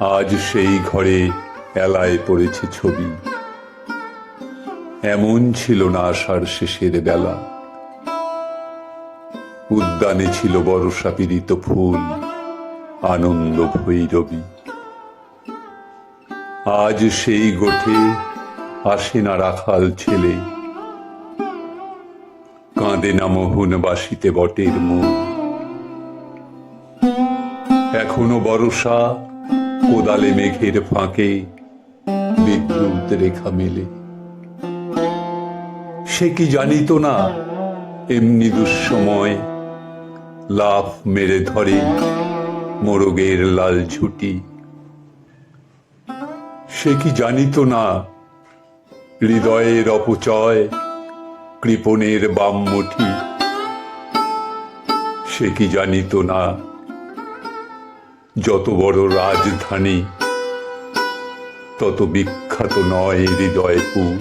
আজ সেই ঘরে এলায় পড়েছে ছবি। এমন ছিল না আষাঢ় শেষের বেলা। উদ্যানে ছিল বর্ষা পীড়িত ফুল, আনন্দ ভৈরবী। আজ সেই গোঠে আসে না রাখাল ছেলে। কাঁদে না মোহন বাসিতে বটের মুখ এখনও বর্ষা কোদালে মেঘের ফাঁকে বিদ্যুৎ রেখা মেলে। সে কি জানিত না, এমনি দুঃসময় লাফ মেরে ধরে মোরগের লাল ঝুটি। সে কি জানিত না, হৃদয়ের অপচয় কৃপণের বাম মুঠি। সে কি জানিত না যত বড় রাজধানী, তত বিখ্যাত নয় হৃদয়পুর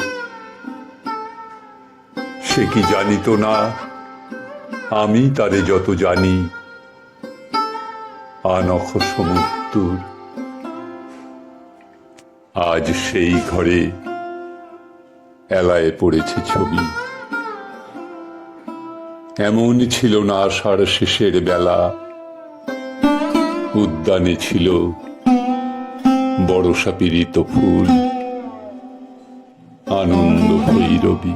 সে কি জানিত না? আমি তারে যত জানি, আনখ সমুদ্র আজ সেই ঘরে এলায় পড়েছে ছবি। এমন ছিল না আষাঢ় শেষের বেলা। উদ্যানে ছিল বড়সা পীড়িত ফুল। আনন্দ ভৈরবী